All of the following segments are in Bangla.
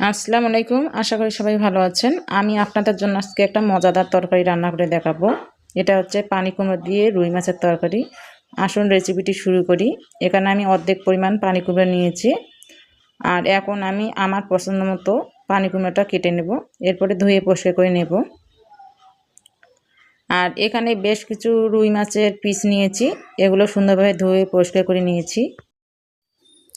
আসসালামু আলাইকুম, আশা করি সবাই ভালো আছেন। আমি আপনাদের জন্য আজকে একটা মজাদার তরকারি রান্না করে দেখাবো। এটা হচ্ছে পানি কুমড়ো দিয়ে রুই মাছের তরকারি। আসুন রেসিপিটি শুরু করি। এখানে আমি অর্ধেক পরিমাণ পানি কুমড়ো নিয়েছি। আর এখন আমি আমার পছন্দ মতো পানি কুমড়োটা কেটে নেব। এরপরে ধুয়ে পরিষ্কার করে নেব। আর এখানে বেশ কিছু রুই মাছের পিস নিয়েছি। এগুলো সুন্দরভাবে ধুয়ে পরিষ্কার করে নিয়েছি।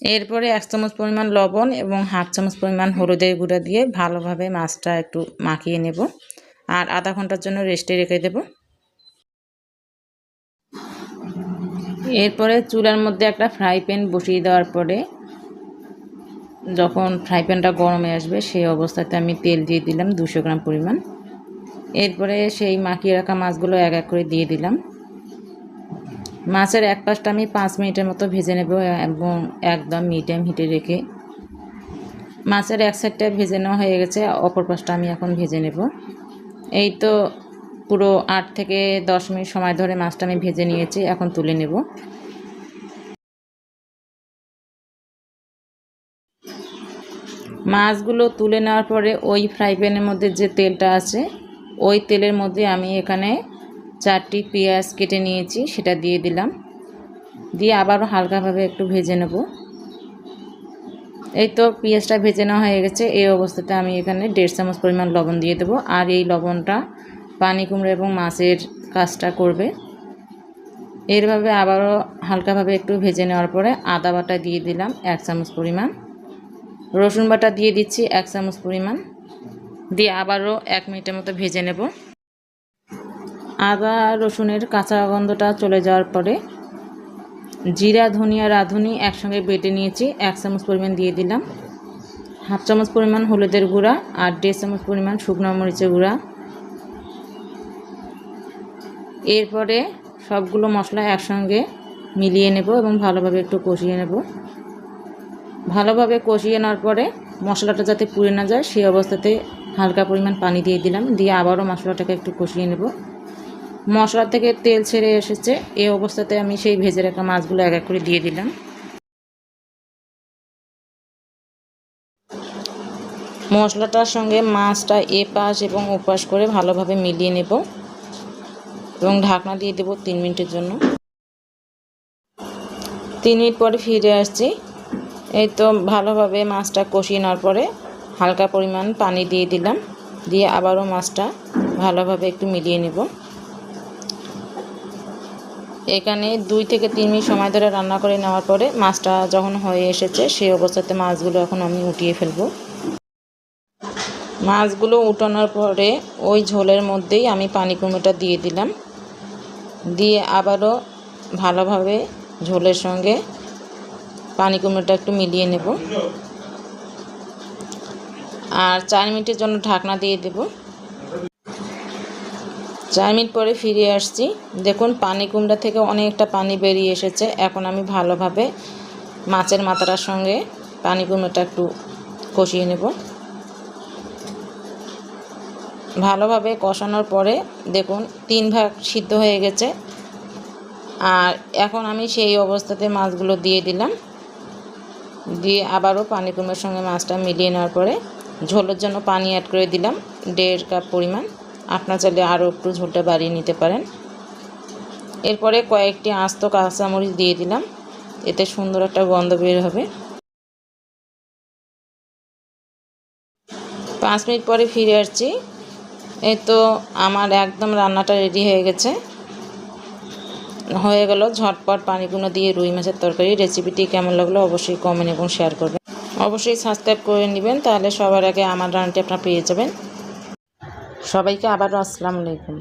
এরপরে এক চামচ পরিমাণ লবণ এবং হাফ চামচ পরিমাণ হলুদের গুঁড়া দিয়ে ভালোভাবে মাছটা একটু মাখিয়ে নেব। আর আধা ঘণ্টার জন্য রেস্টে রেখে দেব। এরপরে চুলার মধ্যে একটা ফ্রাই প্যান বসিয়ে দেওয়ার পরে যখন ফ্রাই প্যানটা গরমে আসবে, সেই অবস্থাতে আমি তেল দিয়ে দিলাম দুশো গ্রাম পরিমাণ। এরপরে সেই মাখিয়ে রাখা মাছগুলো এক এক করে দিয়ে দিলাম। মাছের এক পাশটা আমি পাঁচ মিনিটের মতো ভেজে নেব এবং একদম মিডিয়াম হিটে রেখে। মাছের এক সাইডটা ভেজে নেওয়া হয়ে গেছে, অপর পাশটা আমি এখন ভেজে নেব। এই তো পুরো আট থেকে দশ মিনিট সময় ধরে মাছটা আমি ভেজে নিয়েছি, এখন তুলে নেব। মাছগুলো তুলে নেওয়ার পরে ওই ফ্রাই প্যানের মধ্যে যে তেলটা আছে, ওই তেলের মধ্যে আমি এখানে চারটি পেঁয়াজ কেটে নিয়েছি, সেটা দিয়ে দিলাম। দিয়ে আবারও হালকাভাবে একটু ভেজে নেব। এই তো পেঁয়াজটা ভেজে নেওয়া হয়ে গেছে। এই অবস্থাতে আমি এখানে দেড় চামচ পরিমাণ লবণ দিয়ে দেবো। আর এই লবণটা পানি কুমড়ো এবং মাছের কাজটা করবে। এরভাবে আবারও হালকাভাবে একটু ভেজে নেওয়ার পরে আদা বাটা দিয়ে দিলাম এক চামচ পরিমাণ। রসুন বাটা দিয়ে দিচ্ছি এক চামচ পরিমাণ। দিয়ে আবারও এক মিনিটের মতো ভেজে নেব। আদা, রসুনের কাঁচা গন্ধটা চলে যাওয়ার পরে জিরা, ধনিয়া রাঁধুনি একসঙ্গে বেটে নিয়েছি। এক চামচ পরিমাণ দিয়ে দিলাম। হাফ চামচ পরিমাণ হলুদের গুঁড়া আর দেড় চামচ পরিমাণ শুকনো মরিচের গুঁড়া। এরপরে সবগুলো মশলা একসঙ্গে মিলিয়ে নেব এবং ভালোভাবে একটু কষিয়ে নেব। ভালোভাবে কষিয়ে নেওয়ার পরে মশলাটা যাতে পুড়ে না যায়, সেই অবস্থাতে হালকা পরিমাণ পানি দিয়ে দিলাম। দিয়ে আবারও মশলাটাকে একটু কষিয়ে নেব। মশলা থেকে তেল ছেড়ে এসেছে। এই অবস্থাতে আমি সেই ভেজে রাখা মাছগুলো এক এক করে দিয়ে দিলাম। মশলাটার সঙ্গে মাছটা এপাশ এবং ওপাশ করে ভালোভাবে মিলিয়ে নেব এবং ঢাকনা দিয়ে দেব তিন মিনিটের জন্য। তিন মিনিট পরে ফিরে আসছি। এই তো ভালোভাবে মাছটা কষিয়ে নেওয়ার পরে হালকা পরিমাণ পানি দিয়ে দিলাম। দিয়ে আবারও মাছটা ভালোভাবে একটু মিলিয়ে নেব। এখানে দুই থেকে তিন মিনিট সময় ধরে রান্না করে নেওয়ার পরে মাছটা যখন হয়ে এসেছে, সেই অবস্থাতে মাছগুলো এখন আমি উঠিয়ে ফেলব। মাছগুলো উঠানোর পরে ওই ঝোলের মধ্যেই আমি পানি কুমড়োটা দিয়ে দিলাম। দিয়ে আবারও ভালোভাবে ঝোলের সঙ্গে পানি কুমড়োটা একটু মিলিয়ে নেব। আর চার মিনিটের জন্য ঢাকনা দিয়ে দেব। চার মিনিট পরে ফিরে আসছি। দেখুন, পানি কুমড়া থেকে অনেকটা পানি বেরিয়ে এসেছে। এখন আমি ভালোভাবে মাছের মাথাটার সঙ্গে পানি কুমড়োটা একটু কষিয়ে নেব। ভালোভাবে কষানোর পরে দেখুন, তিন ভাগ সিদ্ধ হয়ে গেছে। আর এখন আমি সেই অবস্থাতে মাছগুলো দিয়ে দিলাম। দিয়ে আবারও পানি কুমড়োর সঙ্গে মাছটা মিলিয়ে নেওয়ার পরে ঝোলের জন্য পানি অ্যাড করে দিলাম, দেড় কাপ পরিমাণ। আপনার চাইলে আরও একটু ঝোলটা বাড়িয়ে নিতে পারেন। এরপরে কয়েকটি আস্ত কাঁচামরিচ দিয়ে দিলাম। এতে সুন্দর একটা গন্ধ বের হবে। পাঁচ মিনিট পরে ফিরে আসছি। এই তো আমার একদম রান্নাটা রেডি হয়ে গেছে। হয়ে গেল ঝটপট পানিগুলো দিয়ে রুই মাছের তরকারি। রেসিপিটি কেমন লাগল অবশ্যই কমেন্ট এবং শেয়ার করবেন। অবশ্যই সাবস্ক্রাইব করে নেবেন, তাহলে সবার আগে আমার রান্নাটি আপনারা পেয়ে যাবেন। সবাইকে আবারও আসসালামু আলাইকুম।